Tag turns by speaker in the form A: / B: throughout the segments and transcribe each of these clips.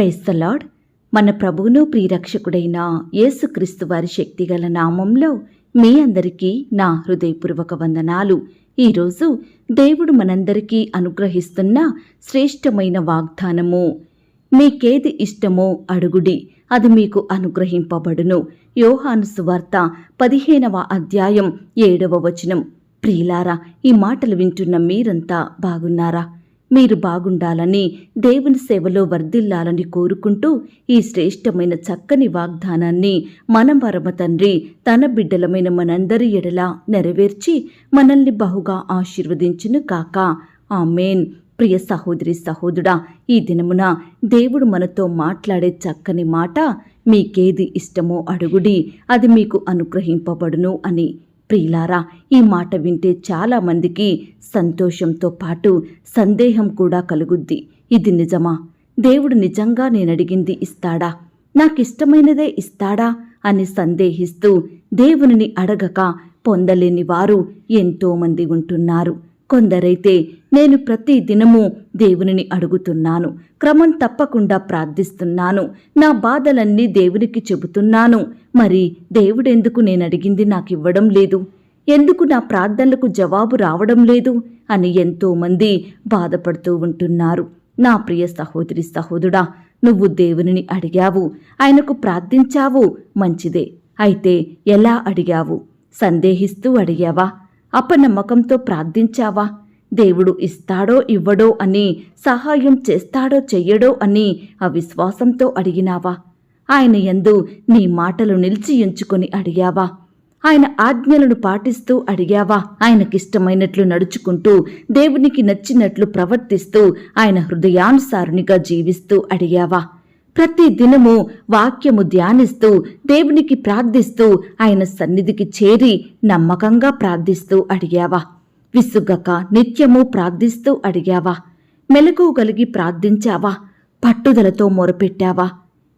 A: Praise the Lord మన ప్రభువును ప్రియరక్షకుడైన యేసుక్రీస్తు వారి శక్తిగల నామంలో మీ అందరికీ నా హృదయపూర్వక వందనాలు. ఈరోజు దేవుడు మనందరికీ అనుగ్రహిస్తున్న శ్రేష్టమైన వాగ్దానము మీకేది ఇష్టమో అడుగుడి అది మీకు అనుగ్రహింపబడును. యోహాను సువార్త పదిహేనవ అధ్యాయం ఏడవ వచనం. ప్రియులారా ఈ మాటలు వింటున్న మీరంతా బాగున్నారా? మీరు బాగుండాలని దేవుని సేవలో వర్ధిల్లాలని కోరుకుంటూ ఈ శ్రేష్టమైన చక్కని వాగ్దానాన్ని మన పరమ తండ్రి తన బిడ్డలమైన మనందరి ఎడలా నెరవేర్చి మనల్ని బహుగా ఆశీర్వదించును కాక. ఆమెన్. ప్రియ సహోదరి సహోదరుడా ఈ దినమున దేవుడు మనతో మాట్లాడే చక్కని మాట మీకేది ఇష్టమో అడుగుడి అది మీకు అనుగ్రహింపబడును అని ప్రియులారా ఈ మాట వింటే చాలా మందికి సంతోషంతో పాటు సందేహం కూడా కలుగుద్ది. ఇది నిజమా? దేవుడు నిజంగా నేనడిగింది ఇస్తాడా? నాకిష్టమైనదే ఇస్తాడా? అని సందేహిస్తూ దేవునిని అడగక పొందలేని వారు ఎంతోమంది ఉంటున్నారు. కొందరైతే నేను ప్రతి దినము దేవునిని అడుగుతున్నాను. క్రమం తప్పకుండా ప్రార్థిస్తున్నాను. నా బాధలన్నీ దేవునికి చెబుతున్నాను. మరి దేవుడెందుకు నేను అడిగింది నాకు ఇవ్వడం లేదు? ఎందుకు నా ప్రార్థనలకు జవాబు రావడం లేదు? అని ఎంతోమంది బాధపడుతూ ఉంటున్నారు. నా ప్రియ సహోదరి సహోదరుడా నువ్వు దేవునిని అడిగావు. ఆయనకు ప్రార్థించావు. మంచిదే. అయితే ఎలా అడిగావు? సందేహిస్తూ అడిగావా? అపనమ్మకంతో ప్రార్థించావా? దేవుడు ఇస్తాడో ఇవ్వడో అని సహాయం చేస్తాడో చెయ్యడో అని అవిశ్వాసంతో అడిగినావా? ఆయన యందు నీ మాటలు నిలిచి ఎంచుకొని అడిగావా? ఆయన ఆజ్ఞలను పాటిస్తూ అడిగావా? ఆయనకిష్టమైనట్లు నడుచుకుంటూ దేవునికి నచ్చినట్లు ప్రవర్తిస్తూ ఆయన హృదయానుసారునిగా జీవిస్తూ అడిగావా? ప్రతి దినము వాక్యము ధ్యానిస్తూ దేవునికి ప్రార్థిస్తూ ఆయన సన్నిధికి చేరి నమ్మకంగా ప్రార్థిస్తూ అడిగావా? విసుగక నిత్యము ప్రార్థిస్తూ అడిగావా? మెలకువగలిగి ప్రార్థించావా? పట్టుదలతో మొరపెట్టావా?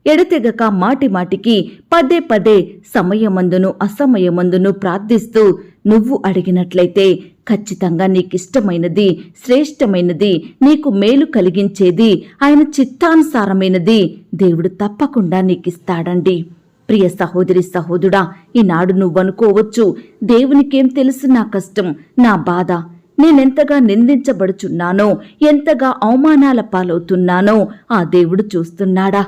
A: ఎడతెగక మాటి మాటికి పదే పదే సమయమందును అసమయమందును ప్రార్థిస్తూ నువ్వు అడిగినట్లయితే ఖచ్చితంగా నీకిష్టమైనది శ్రేష్టమైనది నీకు మేలు కలిగించేది ఆయన చిత్తానుసారమైనది దేవుడు తప్పకుండా నీకిస్తాడండి. ప్రియ సహోదరి సహోదుడా ఈనాడు నువ్వనుకోవచ్చు దేవునికేం తెలుసు నా కష్టం నా బాధ? నేనెంతగా నిందించబడుచున్నానో ఎంతగా అవమానాల పాలవుతున్నానో ఆ దేవుడు చూస్తున్నాడా?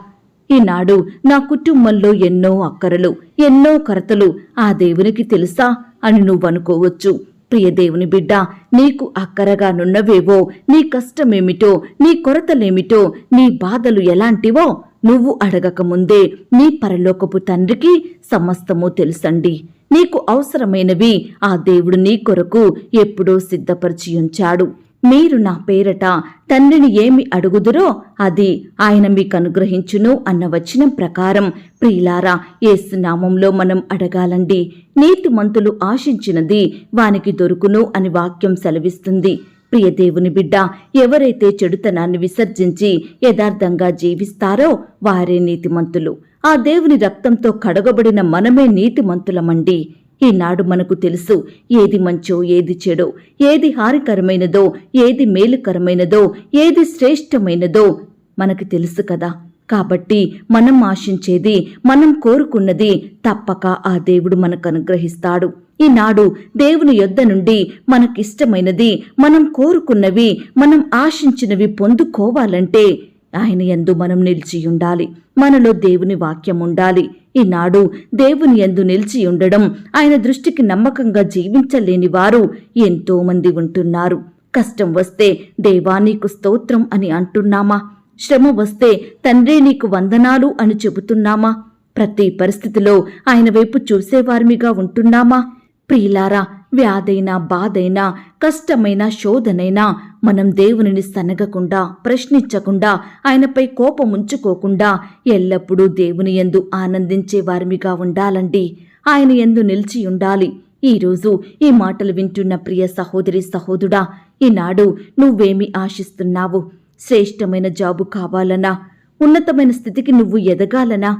A: ఈనాడు నా కుటుంబంలో ఎన్నో అక్కరలు ఎన్నో కరతలు ఆ దేవునికి తెలుసా అని నువ్వనుకోవచ్చు. ప్రియ దేవుని బిడ్డ నీకు అక్కరగా నున్నవేవో నీ కష్టమేమిటో నీ కొరతలేమిటో నీ బాధలు ఎలాంటివో నువ్వు అడగకముందే నీ పరలోకపు తండ్రికి సమస్తము తెలుసండి. నీకు అవసరమైనవి ఆ దేవుడు నీ కొరకు ఎప్పుడో సిద్ధపరిచి ఉంచాడు మీరు నా పేరట తండ్రిని ఏమి అడుగుదురో అది ఆయన మీకు అనుగ్రహించును అన్న వచనం ప్రకారం ప్రియులారా ఏసునామంలో మనం అడగాలండి. నీతిమంతులు ఆశించినది వానికి దొరుకును అని వాక్యం సెలవిస్తుంది. ప్రియ దేవుని బిడ్డ ఎవరైతే చెడుతనాన్ని విసర్జించి యథార్థంగా జీవిస్తారో వారే నీతిమంతులు ఆ దేవుని రక్తంతో కడగబడిన మనమే నీతిమంతులమండి ఈనాడు మనకు తెలుసు ఏది మంచో ఏది చెడో ఏది హానికరమైనదో ఏది మేలుకరమైనదో ఏది శ్రేష్టమైనదో మనకు తెలుసు కదా. కాబట్టి మనం ఆశించేది మనం కోరుకున్నది తప్పక ఆ దేవుడు మనకు అనుగ్రహిస్తాడు. ఈనాడు దేవుని యొద్ద నుండి మనకిష్టమైనది మనం కోరుకున్నవి మనం ఆశించినవి పొందుకోవాలంటే ఆయన ఎందు మనం నిలిచి ఉండాలి. మనలో దేవుని వాక్యం ఉండాలి. ఈనాడు దేవుని ఎందు నిలిచి ఉండడం ఆయన దృష్టికి నమ్మకంగా జీవించలేని వారు ఎంతోమంది ఉంటున్నారు. కష్టం వస్తే దేవా నీకు స్తోత్రం అని అంటున్నామా? శ్రమ వస్తే తండ్రి నీకు వందనాలు అని చెబుతున్నామా? ప్రతి పరిస్థితిలో ఆయన వైపు చూసేవారిమిగా ఉంటున్నామా? ప్రియులారా వ్యాధైనా బాధైనా కష్టమైన శోధనైనా మనం దేవునిని సనగకుండా ప్రశ్నించకుండా ఆయనపై కోపం ఉంచుకోకుండా ఎల్లప్పుడూ దేవుని ఎందు ఆనందించే వారిమిగా ఉండాలండి. ఆయన ఎందు నిలిచి ఉండాలి. ఈరోజు ఈ మాటలు వింటున్న ప్రియ సహోదరి సహోదుడా ఈనాడు నువ్వేమి ఆశిస్తున్నావు? శ్రేష్టమైన జాబు కావాలనా? ఉన్నతమైన స్థితికి నువ్వు ఎదగాలనా?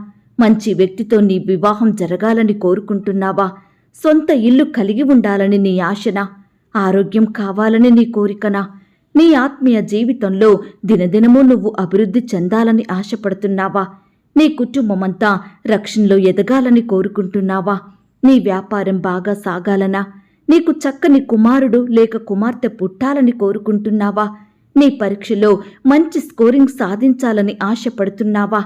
A: మంచి వ్యక్తితో నీ వివాహం జరగాలని కోరుకుంటున్నావా? సొంత ఇల్లు కలిగి ఉండాలని నీ ఆశనా. ఆరోగ్యం కావాలని నీ కోరికనా. నీ ఆత్మీయ జీవితంలో దినదినము నువ్వు అభివృద్ధి చెందాలని ఆశపడుతున్నావా. నీ కుటుంబమంతా రక్షణలో ఎదగాలని కోరుకుంటున్నావా. నీ వ్యాపారం బాగా సాగాలనా. నీకు చక్కని కుమారుడు లేక కుమార్తె పుట్టాలని కోరుకుంటున్నావా. నీ పరీక్షలో మంచి స్కోరింగ్ సాధించాలని ఆశపడుతున్నావా.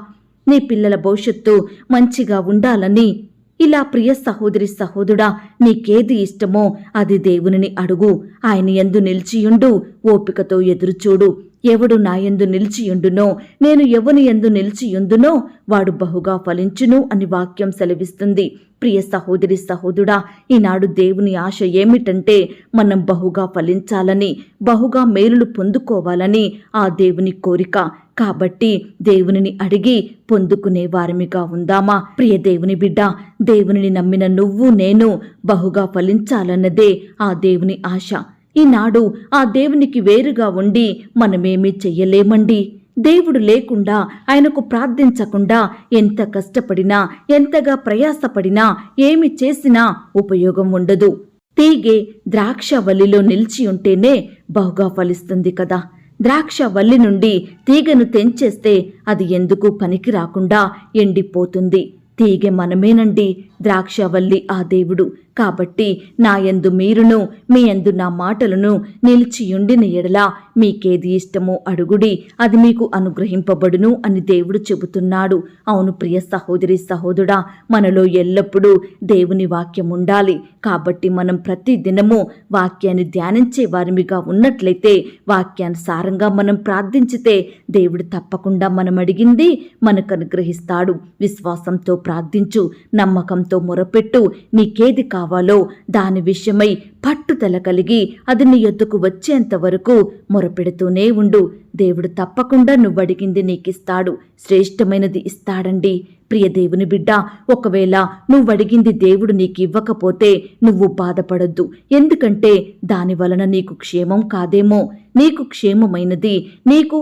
A: నీ పిల్లల భవిష్యత్తు మంచిగా ఉండాలని ఇలా ప్రియ సహోదరి సహోదరుడా నీకేది ఇష్టమో అది దేవునిని అడుగు. ఆయన ఎందు నిలిచియుండు ఓపికతో ఎదురుచూడు. ఎవడు నాయందు నిలిచియుండునో నేను ఎవని ఎందు నిలిచియుందునో వాడు బహుగా ఫలించును అని వాక్యం సెలవిస్తుంది. ప్రియ సహోదరి సహోదుడా ఈనాడు దేవుని ఆశ ఏమిటంటే మనం బహుగా ఫలించాలని బహుగా మేలులు పొందుకోవాలని ఆ దేవుని కోరిక. కాబట్టి దేవునిని అడిగి పొందుకునే వారమిగా ఉందామా? ప్రియ దేవుని బిడ్డ దేవునిని నమ్మిన నువ్వు నేను బహుగా ఫలించాలన్నదే ఆ దేవుని ఆశ. ఈనాడు ఆ దేవునికి వేరుగా ఉండి మనమేమీ చెయ్యలేమండి. దేవుడు లేకుండా ఆయనకు ప్రార్థించకుండా ఎంత కష్టపడినా ఎంతగా ప్రయాసపడినా ఏమి చేసినా ఉపయోగం ఉండదు. తీగే ద్రాక్ష నిలిచి ఉంటేనే బహుగా ఫలిస్తుంది కదా. ద్రాక్ష వల్లి నుండి తీగను తెంచేస్తే అది ఎందుకు పనికి రాకుండా ఎండిపోతుంది? తీగె మనమేనండి. ద్రాక్షవల్లి ఆ దేవుడు. కాబట్టి నా యందు మీరును మీ యందు నా మాటలను నిలిచియుండిన ఎడలా మీకేది ఇష్టమో అడుగుడి అది మీకు అనుగ్రహింపబడును అని దేవుడు చెబుతున్నాడు. అవును ప్రియ సహోదరి సహోదరుడా మనలో ఎల్లప్పుడూ దేవుని వాక్యం ఉండాలి. కాబట్టి మనం ప్రతి దినము వాక్యాన్ని ధ్యానించే వారిమిగా ఉన్నట్లయితే వాక్యానుసారంగా మనం ప్రార్థించితే దేవుడు తప్పకుండా మనం అడిగింది మనకు అనుగ్రహిస్తాడు విశ్వాసంతో ప్రార్థించు నమ్మకం నమ్మకంతో మొరపెట్టు. నీకేది కావాలో దాని విషయమై పట్టుదల కలిగి అది నీ ఎద్దుకు వచ్చేంత వరకు మొరపెడుతూనే ఉండు. దేవుడు తప్పకుండా నువ్వడిగింది నీకిస్తాడు. శ్రేష్టమైనది ఇస్తాడండి. ప్రియ దేవుని బిడ్డ ఒకవేళ నువ్వడిగింది దేవుడు నీకు ఇవ్వకపోతే నువ్వు బాధపడొద్దు. ఎందుకంటే దాని వలన నీకు క్షేమం కాదేమో. నీకు క్షేమమైనది నీకు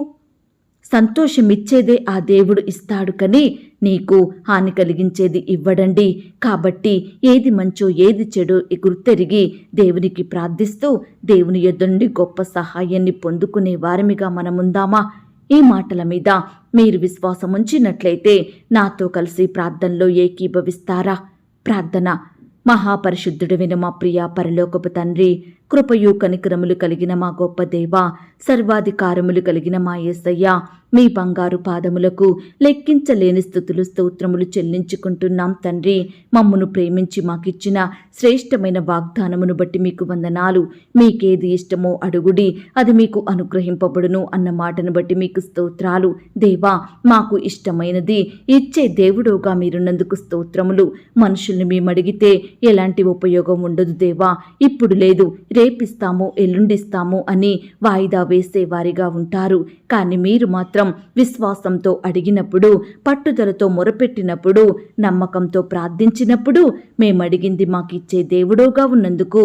A: సంతోషమిచ్చేదే ఆ దేవుడు ఇస్తాడు కని నీకు హాని కలిగించేది ఇవ్వడండి. కాబట్టి ఏది మంచో ఏది చెడో గుర్తెరిగి దేవునికి ప్రార్థిస్తూ దేవుని ఎదుండి గొప్ప సహాయాన్ని పొందుకునే వారమిగా మనముందామా? ఈ మాటల మీద మీరు విశ్వాసం ఉంచినట్లయితే నాతో కలిసి ప్రార్థనలో ఏకీభవిస్తారా? ప్రార్థన. మహాపరిశుద్ధుడైన మా ప్రియ పరలోకపు తండ్రి కృపయు కనికరములు కలిగిన మా గొప్ప దేవ సర్వాధికారములు కలిగిన మా యేసయ్య మీ బంగారు పాదములకు లెక్కించలేని స్థుతులు స్తోత్రములు చెల్లించుకుంటున్నాం తండ్రి. మమ్మను ప్రేమించి మాకిచ్చిన శ్రేష్టమైన వాగ్దానమును బట్టి మీకు వందనాలు. మీకేది ఇష్టమో అడుగుడి అది మీకు అనుగ్రహింపబడును అన్న మాటను బట్టి మీకు స్తోత్రాలు. దేవా మాకు ఇష్టమైనది ఇచ్చే దేవుడుగా మీరున్నందుకు స్తోత్రములు. మనుషుల్ని మేము అడిగితే ఎలాంటి ఉపయోగం ఉండదు దేవా. ఇప్పుడు లేదు రేపిస్తాము ఎల్లుండిస్తాము అని వాయిదా వేసేవారిగా ఉంటారు. కానీ మీరు మాత్రం విశ్వాసంతో అడిగినప్పుడు పట్టుదలతో మొరపెట్టినప్పుడు నమ్మకంతో ప్రార్థించినప్పుడు మేమడిగింది మాకిచ్చే దేవుడోగా ఉన్నందుకు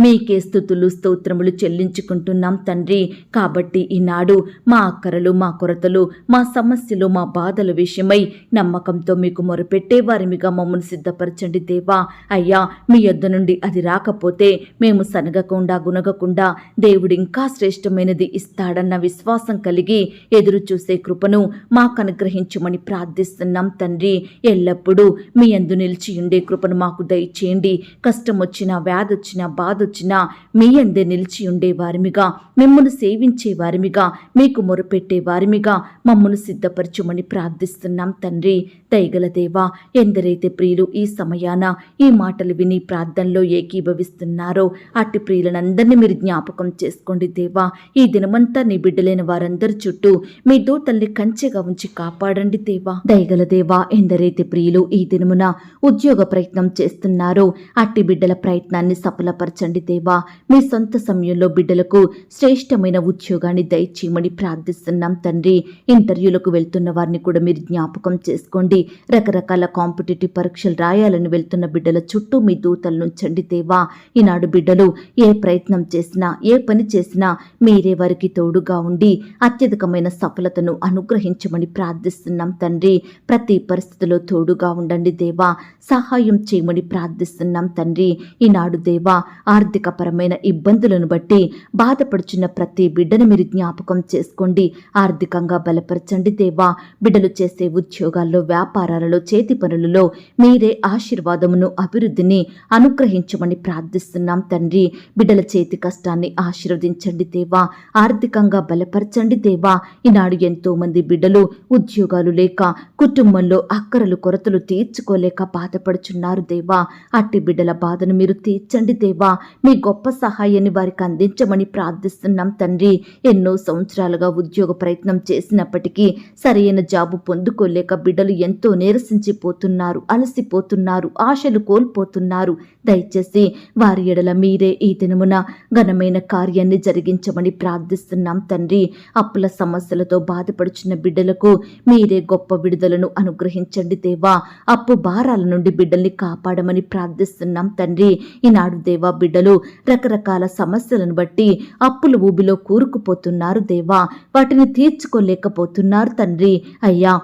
A: మీకే స్థుతులు స్తోత్రములు చెల్లించుకుంటున్నాం తండ్రి. కాబట్టి ఈనాడు మా అక్కరలు మా కొరతలు మా సమస్యలు మా బాధల విషయమై నమ్మకంతో మీకు మొరపెట్టే వారిమిగా మమ్మల్ని సిద్ధపరచండి దేవా. అయ్యా మీ యొద్ద నుండి అది రాకపోతే మేము సనగకుండా గునగకుండా దేవుడు ఇంకా శ్రేష్టమైనది ఇస్తాడన్న విశ్వాసం కలిగి ఎదురు చూసే కృపను మాకు అనుగ్రహించమని ప్రార్థిస్తున్నాం తండ్రి. ఎల్లప్పుడూ మీ అందు నిలిచి ఉండే కృపను మాకు దయచేయండి. కష్టం వచ్చినా వ్యాధి వచ్చినా బాధ వచ్చినా మీ అందే నిలిచి ఉండేవారిమిగా మిమ్మల్ని సేవించేవారిమిగా మీకు మొరపెట్టే మమ్మల్ని మమ్మను సిద్ధపరచుమని ప్రార్థిస్తున్నాం తండ్రి. దయగల దేవా ఎందరైతే ప్రియులు ఈ సమయాన ఈ మాటలు విని ప్రార్థనలో ఏకీభవిస్తున్నారో అట్టి ప్రియులనందరినీ మీరు జ్ఞాపకం చేసుకోండి దేవా. ఈ దినమంతా నీ బిడ్డలైన వారందరి చుట్టూ మీ దూతల్ని కంచెగా ఉంచి కాపాడండి దేవా. దయగల దేవా ఎందరైతే ప్రియులు ఈ దినమున ఉద్యోగ ప్రయత్నం చేస్తున్నారో అట్టి బిడ్డల ప్రయత్నాన్ని సఫలపరచండి దేవా. మీ సొంత సమయంలో బిడ్డలకు శ్రేష్టమైన ఉద్యోగాన్ని దయచేయమని ప్రార్థిస్తున్నాం తండ్రి. ఇంటర్వ్యూలకు వెళ్తున్న వారిని కూడా మీరు జ్ఞాపకం చేసుకోండి. రకరకాల కాంపిటేటివ్ పరీక్షలు రాయాలని వెళ్తున్న బిడ్డల చుట్టూ మీ దూతలను నుంచండి దేవా ఈనాడు బిడ్డలు ఏ ప్రయత్నం చేసినా ఏ పని చేసినా మీరే వారికి తోడుగా ఉండి అత్యధికమైన సఫలతను అనుగ్రహించమని ప్రార్థిస్తున్నాం తండ్రి. ప్రతి పరిస్థితిలో తోడుగా ఉండండి దేవా. సహాయం చేయమని ప్రార్థిస్తున్నాం తండ్రి. ఈనాడు దేవా ఆర్థికపరమైన ఇబ్బందులను బట్టి బాధపడుచున్న ప్రతి బిడ్డను మీరు జ్ఞాపకం చేసుకోండి. ఆర్థికంగా బలపరచండి దేవా. బిడ్డలు చేసే ఉద్యోగాల్లో వ్యాపారాలలో చేతి పనులలో మీరే ఆశీర్వాదమును అభివృద్ధిని అనుగ్రహించమని ప్రార్థిస్తున్నాం తండ్రి. బిడ్డల చేతి కష్టాన్ని ఆశీర్వదించండి దేవా. ఆర్థికంగా బలపరచండి దేవా. ఈనాడు ఎంతో మంది బిడ్డలు ఉద్యోగాలు లేక కుటుంబంలో అక్కరలు కొరతలు తీర్చుకోలేక బాధపడుచున్నారు దేవా. అట్టి బిడ్డల బాధను మీరు తీర్చండి దేవా. మీ గొప్ప సహాయాన్ని వారికి అందించమని ప్రార్థిస్తున్నాం తండ్రి. ఎన్నో సంవత్సరాలుగా ఉద్యోగ ప్రయత్నం చేసినప్పటికీ సరైన జాబు పొందుకోలేక బిడ్డలు ఎంత నీరసించిపోతున్నారు అలసిపోతున్నారు ఆశలు కోల్పోతున్నారు. దయచేసి వారి ఎడల మీరే ఈ దినమున ఘనమైన కార్యాన్ని జరిగించమని ప్రార్థిస్తున్నాం తండ్రి. అప్పుల సమస్యలతో బాధపడుచున్న బిడ్డలకు మీరే గొప్ప విడుదలను అనుగ్రహించండి దేవా. అప్పు భారాల నుండి బిడ్డల్ని కాపాడమని ప్రార్థిస్తున్నాం తండ్రి. ఈనాడు దేవా బిడ్డలు రకరకాల సమస్యలను బట్టి అప్పుల ఊబిలో కూరుకుపోతున్నారు దేవా. వాటిని తీర్చుకోలేకపోతున్నారు తండ్రి. అయ్యా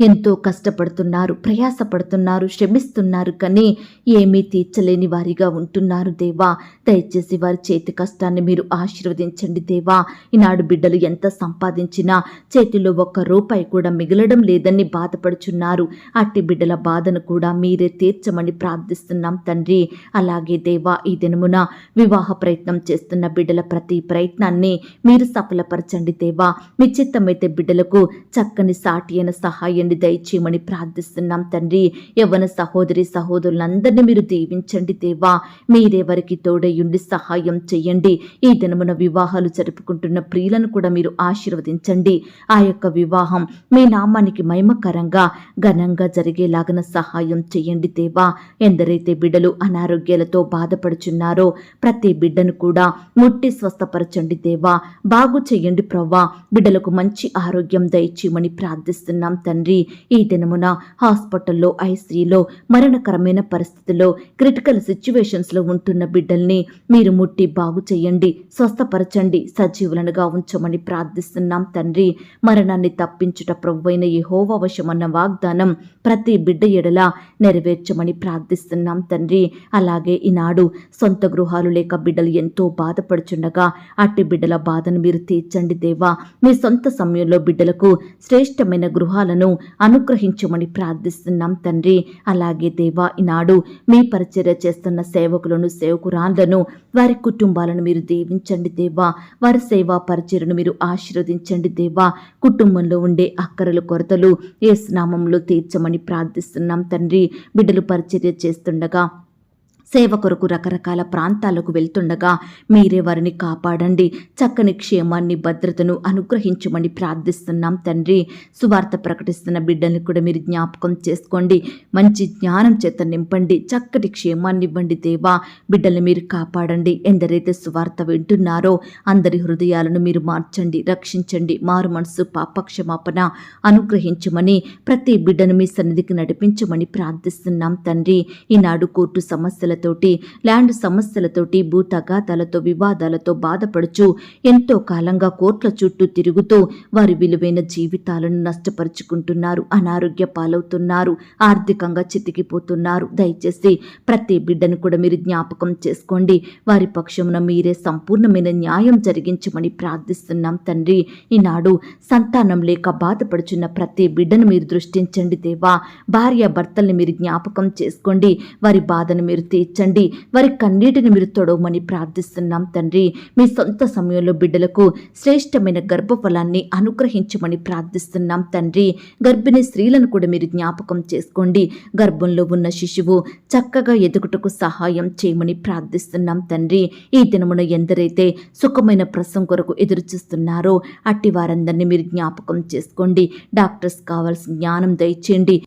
A: ఎంతో కష్టపడుతున్నారు ప్రయాసపడుతున్నారు శ్రమిస్తున్నారు కానీ ఏమీ తీర్చలేని వారిగా ఉంటున్నారు దేవా. దయచేసి వారి చేతి కష్టాన్ని మీరు ఆశీర్వదించండి దేవా. ఈనాడు బిడ్డలు ఎంత సంపాదించినా చేతిలో ఒక్క రూపాయి కూడా మిగలడం లేదని బాధపడుచున్నారు. అట్టి బిడ్డల బాధను కూడా మీరే తీర్చమని ప్రార్థిస్తున్నాం తండ్రి. అలాగే దేవా ఈ దినమున వివాహ ప్రయత్నం చేస్తున్న బిడ్డల ప్రతి ప్రయత్నాన్ని మీరు సఫలపరచండి దేవా. మీ చిత్తమైతే బిడ్డలకు చక్కని సాటి అయిన సహాయాన్ని దయచేయమని ప్రార్థిస్తున్నాం తండ్రి. యవ్వన సహోదరి సహోదరులందరినీ మీరు దీవించండి దేవా. మీరే వారికి తోడయుండి సహాయం చెయ్యండి. ఈ దినమున వివాహాలు జరుపుకుంటున్న ప్రియులను కూడా మీరు ఆశీర్వదించండి. ఆ యొక్క వివాహం మీ నామానికి మహిమకరంగా ఘనంగా జరిగేలాగన సహాయం చెయ్యండి దేవా. ఎందరైతే బిడ్డలు అనారోగ్యాలతో బాధపడుచున్నారో ప్రతి బిడ్డను కూడా ముట్టి స్వస్థపరచండి దేవా. బాగు చెయ్యండి ప్రవ్వా. బిడ్డలకు మంచి ఆరోగ్యం దయచేయమని ప్రార్థిస్తున్నాం తండ్రి. ఈ దినమున హాస్పిటల్లో ఐసీలో మరణకరమైన పరిస్థితుల్లో క్రిటికల్ సిచ్యువేషన్స్లో ఉంటున్న బిడ్డల్ని మీరు ముట్టి బాగు చేయండి స్వస్థపరచండి సజీవులనుగా ఉంచమని ప్రార్థిస్తున్నాం తండ్రి. మరణాన్ని తప్పించుట ప్రభువైన ఈ హోవవశమన్న వాగ్దానం ప్రతి బిడ్డ ఎడల నెరవేర్చమని ప్రార్థిస్తున్నాం తండ్రి. అలాగే ఈనాడు సొంత గృహాలు లేక బిడ్డలు ఎంతో బాధపడుచుండగా అట్టి బిడ్డల బాధను మీరు తీర్చండి దేవా. మీ సొంత సమయంలో బిడ్డలకు శ్రేష్టమైన గృహాలను అనుగ్రహించమని ప్రార్థిస్తున్నాం తండ్రి. అలాగే దేవా ఈనాడు మీ పరిచర్య చేస్తున్న సేవకులను సేవకురాళ్ళను వారి కుటుంబాలను మీరు దీవించండి దేవా. వారి సేవా పరిచర్ను మీరు ఆశీర్వదించండి దేవా. కుటుంబంలో ఉండే అక్కరలు కొరతలు ఏ స్నామంలో తీర్చమని ప్రార్థిస్తున్నాం తండ్రి. బిడ్డలు పరిచర్య చేస్తుండగా సేవ కొరకు రకరకాల ప్రాంతాలకు వెళ్తుండగా మీరే వారిని కాపాడండి. చక్కని క్షేమాన్ని భద్రతను అనుగ్రహించమని ప్రార్థిస్తున్నాం తండ్రి. సువార్త ప్రకటిస్తున్న బిడ్డల్ని కూడా మీరు జ్ఞాపకం చేసుకోండి. మంచి జ్ఞానం చేత నింపండి. చక్కటి క్షేమాన్ని ఇవ్వండి దేవా. బిడ్డల్ని మీరు కాపాడండి. ఎందరైతే సువార్త వింటున్నారో అందరి హృదయాలను మీరు మార్చండి రక్షించండి. మారు మనసు పాపక్షమాపణ అనుగ్రహించమని ప్రతి బిడ్డను మీ సన్నిధికి నడిపించమని ప్రార్థిస్తున్నాం తండ్రి. ఈనాడు కోర్టు సమస్యల సమస్యలతోటి ల్యాండ్ సమస్యలతోటి భూ తగాదాలతో వివాదాలతో బాధపడుచు ఎంతో కాలంగా కోట్ల చుట్టూ తిరుగుతూ వారి విలువైన జీవితాలను నష్టపరుచుకుంటున్నారు అనారోగ్య పాలవుతున్నారు ఆర్థికంగా చితికిపోతున్నారు. దయచేసి ప్రతి బిడ్డను కూడా మీరు జ్ఞాపకం చేసుకోండి. వారి పక్షమున మీరే సంపూర్ణమైన న్యాయం జరిగించమని ప్రార్థిస్తున్నాం తండ్రి. ఈనాడు సంతానం లేక బాధపడుచున్న ప్రతి బిడ్డను మీరు దృష్టించండి దేవా. భార్య భర్తల్ని మీరు జ్ఞాపకం చేసుకోండి. వారి బాధను మీరు తీర్చండి వారి కన్నీటిని మీరు తొడవమని ప్రార్థిస్తున్నాం తండ్రి. మీ సొంత సమయంలో బిడ్డలకు శ్రేష్టమైన గర్భఫలాన్ని అనుగ్రహించమని ప్రార్థిస్తున్నాం తండ్రి. గర్భిణీ స్త్రీలను కూడా మీరు జ్ఞాపకం చేసుకోండి. గర్భంలో ఉన్న శిశువు చక్కగా ఎదుగుటకు సహాయం చేయమని ప్రార్థిస్తున్నాం తండ్రి. ఈ దినమున ఎందరైతే సుఖమైన ప్రసం కొరకు ఎదురు చూస్తున్నారో అట్టి వారందరినీ మీరు జ్ఞాపకం చేసుకోండి. డాక్టర్స్ కావాల్సిన జ్ఞానం దయచేయండి.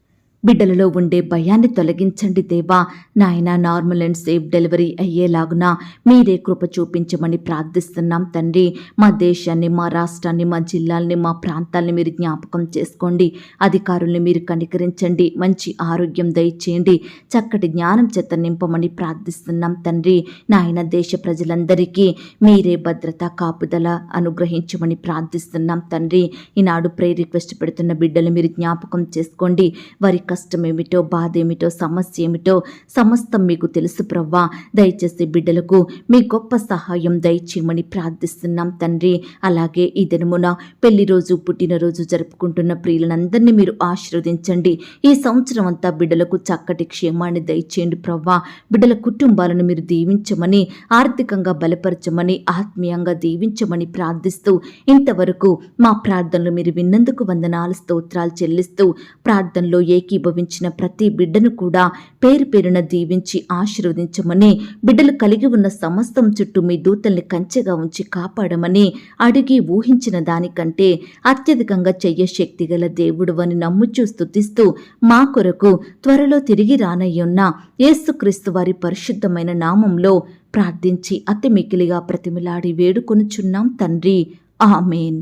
A: బిడ్డలలో ఉండే భయాన్ని తొలగించండి దేవా. నాయన నార్మల్ అండ్ సేఫ్ డెలివరీ అయ్యేలాగున మీరే కృప చూపించమని ప్రార్థిస్తున్నాం తండ్రి. మా దేశాన్ని మా రాష్ట్రాన్ని మా జిల్లాల్ని మా ప్రాంతాల్ని మీరు జ్ఞాపకం చేసుకోండి. అధికారుల్ని మీరు కనికరించండి. మంచి ఆరోగ్యం దయచేయండి. చక్కటి జ్ఞానం చేత నింపమని ప్రార్థిస్తున్నాం తండ్రి. నాయన దేశ ప్రజలందరికీ మీరే భద్రత కాపుదల అనుగ్రహించమని ప్రార్థిస్తున్నాం తండ్రి. ఈనాడు ప్రే రిక్వెస్ట్ పెడుతున్న బిడ్డలు మీరు జ్ఞాపకం చేసుకోండి. వారి కష్టం ఏమిటో బాధ ఏమిటో సమస్య ఏమిటో సమస్తం మీకు తెలుసు ప్రవ్వా. దయచేసి బిడ్డలకు మీ గొప్ప సహాయం దయచేయమని ప్రార్థిస్తున్నాం తండ్రి. అలాగే ఈ దినమున పెళ్ళి రోజు పుట్టినరోజు జరుపుకుంటున్న ప్రియులందరినీ మీరు ఆశీర్వదించండి. ఈ సంవత్సరం అంతా బిడ్డలకు చక్కటి క్షేమాన్ని దయచేయండి ప్రవ్వా. బిడ్డల కుటుంబాలను మీరు దీవించమని ఆర్థికంగా బలపరచమని ఆత్మీయంగా దీవించమని ప్రార్థిస్తూ ఇంతవరకు మా ప్రార్థనలు మీరు విన్నందుకు వందనాలు స్తోత్రాలు చెల్లిస్తూ ప్రార్థనలో ఏకీ అనుభవించిన ప్రతి బిడ్డను కూడా పేరు పేరున దీవించి ఆశీర్వదించమని బిడ్డలు కలిగి ఉన్న సమస్తం చుట్టూ మీ దూతల్ని కంచెగా ఉంచి కాపాడమని అడిగి ఊహించిన దానికంటే అత్యధికంగా చెయ్య శక్తి గల దేవుడు అని నమ్ముచూ స్థుతిస్తూ మా కొరకు త్వరలో తిరిగి రానయ్యున్న యేసుక్రీస్తు వారి పరిశుద్ధమైన నామంలో ప్రార్థించి అతి మికిలిగా ప్రతిమిలాడి వేడుకొనుచున్నాం తండ్రి. ఆమెన్.